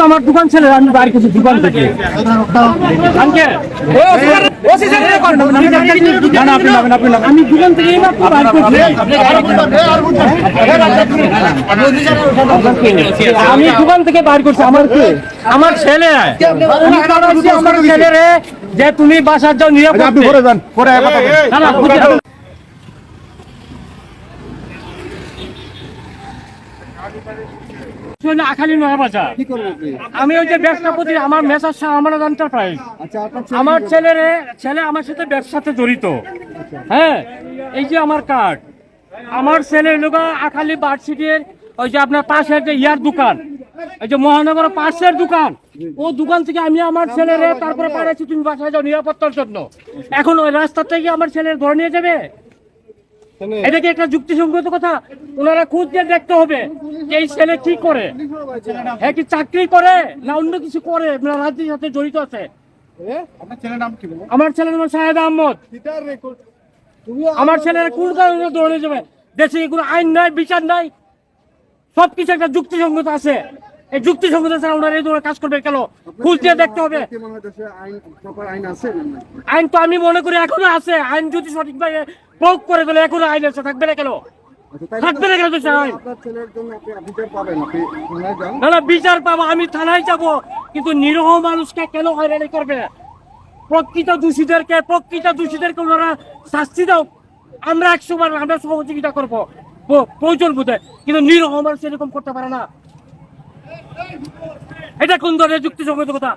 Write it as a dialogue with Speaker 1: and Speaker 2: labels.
Speaker 1: আমার দোকান ছেলে আমি বাইর করছি দোকান থেকে। আমি দোকান থেকে বাইর করছি আমি দোকান থেকে বাইর করছি আমার কি আমার ছেলে আমার ছেলে রে যে তুমি বাসার যাও নিরাপদ
Speaker 2: যান পরে কথা বলুন।
Speaker 1: না, না, বুঝে- শোন, আখালি নয় বাজার। আমি ওই যে ব্যবসা প্রতি আমার মেসার শাহ আমার এন্টারপ্রাইজ
Speaker 2: আচ্ছা
Speaker 1: আমার ছেলের ছেলে আমার সাথে ব্যবসাতে জড়িত। হ্যাঁ এই যে আমার কার্ড আমার ছেলে লোক আখালি বার্ষিকের ওই যে আপনার পাশের যে ইয়ার দোকান এই যে মহানগর পাশের দোকান ও দোকান থেকে আমি আমার ছেলের তারপরে পাঠাচ্ছি তুমি বাসায় যাও নিরাপত্তার জন্য। এখন ওই রাস্তা থেকে আমার ছেলের ধরে নিয়ে যাবে? এটা কি একটা যুক্তিসঙ্গত কথা? ওনারা খুঁজ দিয়ে দেখতে হবে যে এই ছেলে কি করে। হ্যাঁ কি চাকরি করে না অন্য কিছু করে? রাজনীতির সাথে জড়িত আছে।
Speaker 2: আপনার ছেলের নাম কি বলুন?
Speaker 1: আমার ছেলের নাম শাহেদ আহমদ। আমার ছেলের কোন কারণে দৌড়ে যাবে দেশে কোনো আইন নাই বিচার নাই। সব কিছু একটা যুক্তিসঙ্গত আছে। এই যুক্তিসঙ্গত ছাড়া ওনারা এই ধরনের কাজ করবে কেন? খুঁজ দিয়ে দেখতে হবে।
Speaker 2: আইন প্রপার আইন আছে না নাই?
Speaker 1: আইন তো আমি মনে করি এখনও আছে। আইন যদি সঠিকভাবে প্রয়োগ করে তাহলে এখনও আইন আছে থাকবে না কেন?
Speaker 2: আচ্ছা,
Speaker 1: থাকবে না কেন আইন? না না বিচার পাবো আমি থানায় যাব কিন্তু নিরহ মানুষকে কেন হয়রানি করবে? প্রকৃত দোষীদেরকে প্রকৃত দোষীদেরকে ওনারা শাস্তি দাও। আমরা একশো বার আমরা সহযোগিতা করব। প্রয়োজন বোধে কিন্তু নিরহ মানুষ এরকম করতে পারে না। এটা কোন ধরনের যুক্তিসঙ্গত কথা?